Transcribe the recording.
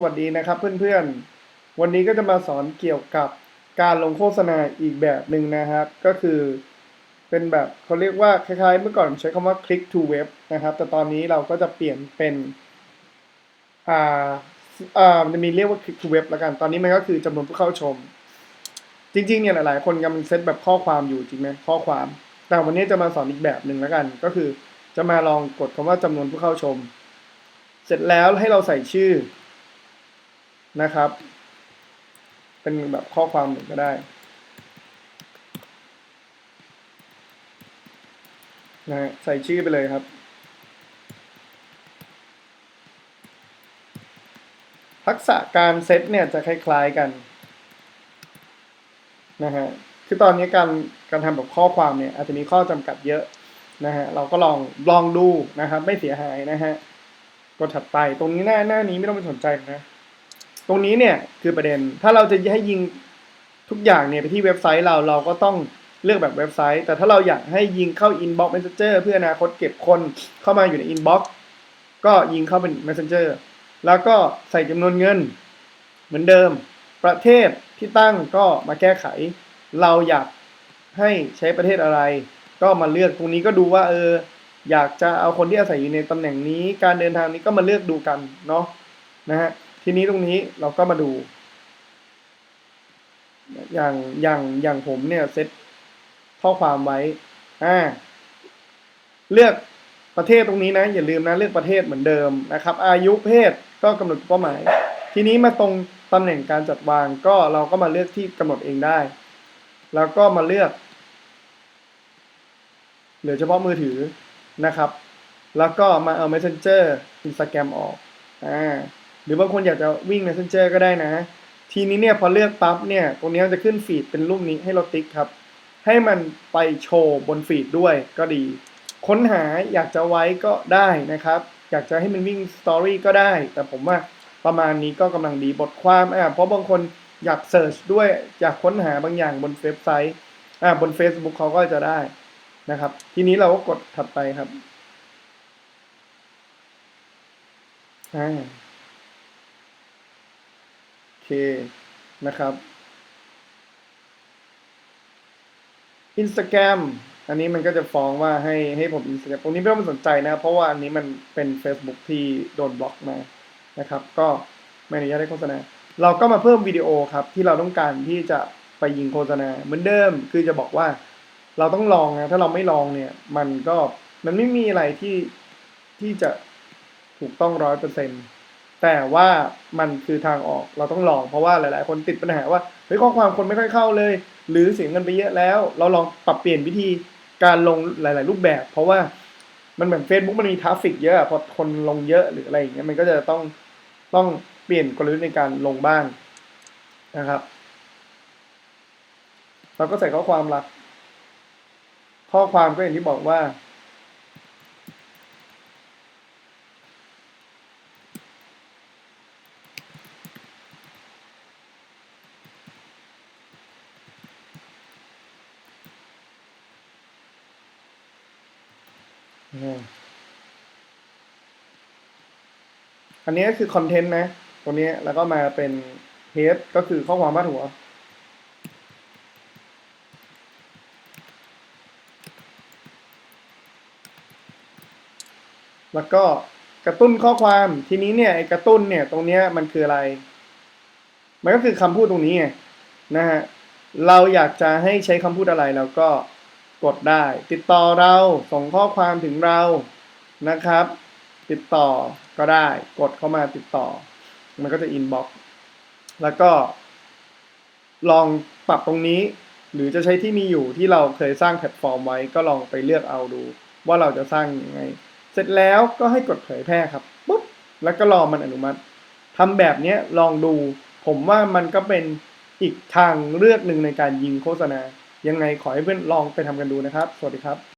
สวัสดีนะครับเพื่อนๆ วันนี้ก็จะมาสอนเกี่ยวกับการลงโฆษณาอีกแบบหนึ่งนะครับ ก็คือเป็นแบบเขาเรียกว่าคล้ายๆ เมื่อก่อนใช้คำว่า click to web นะครับ แต่ตอนนี้เราก็จะเปลี่ยนเป็นอ่าอ่ามันจะมีเรียกว่า click to web แล้วกัน ตอนนี้มันก็คือจำนวนผู้เข้าชม จริงๆเนี่ยหลายๆ คนกำลังเซตแบบข้อความอยู่จริงไหมข้อความ แต่วันนี้จะมาสอนอีกแบบหนึ่งแล้วกัน ก็คือจะมาลองกดคำว่าจำนวนผู้เข้าชม เสร็จแล้วให้เราใส่ชื่อ นะครับ เป็นแบบข้อความหนึ่งก็ได้นะฮะใส่ชื่อไปเลยครับ ทักษะการเซตเนี่ยจะคล้ายๆกันนะฮะคือตอนนี้การการทำแบบข้อความเนี่ยอาจจะมีข้อจำกัดเยอะนะฮะเราก็ลองลองดูนะครับ ไม่เสียหายนะฮะกดถัดไปตรงนี้หน้าหน้านี้ไม่ต้องไปสนใจนะ ตรงนี้เนี่ยคือประเด็นถ้าเราจะให้ยิงทุกอย่างเนี่ยไปที่เว็บไซต์เราเราก็ต้องเลือกแบบเว็บไซต์ แต่ถ้าเราอยากให้ยิงเข้า Inbox Messenger เพื่ออนาคตเก็บคนเข้ามาอยู่ใน Inbox ก็ยิงเข้าเป็น Messenger แล้วก็ใส่จำนวนเงิน เหมือนเดิม ประเทศที่ตั้งก็มาแก้ไข เราอยากให้ใช้ประเทศอะไร ก็มาเลือกตรงนี้ก็ดูว่าเอออยากจะเอาคนที่อาศัยอยู่ในตำแหน่งนี้ การเดินทางนี้ก็มาเลือกดูกันเนาะนะฮะ ทีนี้ตรงนี้เราก็มาดู อย่างอย่างอย่างผมเนี่ยเซตข้อความไว้อ่าเลือกประเทศตรงนี้นะ อย่าลืมนะเลือกประเทศเหมือนเดิมนะครับ อายุเพศก็กำหนดเป้าหมาย ทีนี้มาตรงตำแหน่งการจัดวางก็เราก็มาเลือกที่กำหนดเองได้ แล้วก็มาเลือกเหลือเฉพาะมือถือนะครับ แล้วก็มาเอา Messenger Instagram ออกอ่า รือบางคนอยากจะวิ่ง Messenger ก็ได้นะ ทีนี้เนี่ยพอเลือกปั๊บเนี่ย ตรงนี้จะขึ้นฟีดเป็นรูปนี้ให้เราติ๊กครับ ให้มันไปโชว์บนฟีดด้วยก็ดี ค้นหาอยากจะไว้ก็ได้นะครับ อยากจะให้มันวิ่งสตอรี่ก็ได้ แต่ผมว่าประมาณนี้ก็กำลังดีบทความอ่าเพราะบางคนอยากเสิร์ชด้วยอยากค้นหาบางอย่างบนเว็บไซต์อ่าบน Facebook เขาก็จะได้นะครับ ทีนี้เราก็กดถัดไปครับอ่า นะครับ Instagram อันนี้มันก็จะฟ้องว่าให้ให้ผม Instagram ตรงนี้ไม่ต้องสนใจนะ เพราะว่าอันนี้มันเป็น Facebook ที่โดนบล็อกมานะครับ ก็ไม่อนุญาตให้โฆษณา เราก็มาเพิ่มวิดีโอครับ ที่เราต้องการที่จะไปยิงโฆษณาเหมือนเดิม คือจะบอกว่า เราต้องลองนะถ้าเราไม่ลองเนี่ย มันก็มันไม่มีอะไรที่ที่จะถูกต้องร้อยเปอร์เซ็นต์ แต่ว่ามันคือทางออกเราต้องลองเพราะว่าหลาย ๆ คนติดปัญหาว่าเฮ้ยข้อความคนไม่ค่อยเข้าเลย หรือเสียเงินไปเยอะแล้ว เราลองปรับเปลี่ยนวิธีการลงหลาย ๆ รูปแบบ เพราะว่ามันเหมือน Facebook มันมีทราฟฟิกเยอะพอคนลงเยอะหรืออะไรอย่างเงี้ยมันก็จะต้องต้องเปลี่ยนกลยุทธ์ในการลงบ้างนะครับ เราก็ใส่ข้อความหลัก ข้อความก็อย่างที่บอกว่า อันนี้คือคอนเทนต์นะ ตัวนี้แล้วก็มาเป็นเฮดก็คือข้อความพาดหัว แล้วก็กระตุ้นข้อความทีนี้เนี่ยไอ้กระตุ้นเนี่ย ตรงเนี้ยมันคืออะไร มันก็คือคำพูดตรงนี้ไงนะฮะเราอยากจะให้ใช้คำพูดอะไรเราก็ กดได้ ติดต่อเราส่งข้อความถึงเรานะครับ ติดต่อก็ได้ กดเข้ามาติดต่อ มันก็จะอินบ็อกแล้วก็ ลองปรับตรงนี้ หรือจะใช้ที่มีอยู่ที่เราเคยสร้างแพลตฟอร์มไว้ ก็ลองไปเลือกเอาดู ว่าเราจะสร้างยังไง เสร็จแล้วก็ให้กดเผยแพร่ครับปุ๊บแล้วก็รอมันอนุมัติทำแบบนี้ลองดู ผมว่ามันก็เป็นอีกทางเลือกหนึ่งในการยิงโฆษณา ยังไงขอให้เพื่อนลองไปทำกันดูนะครับ สวัสดีครับ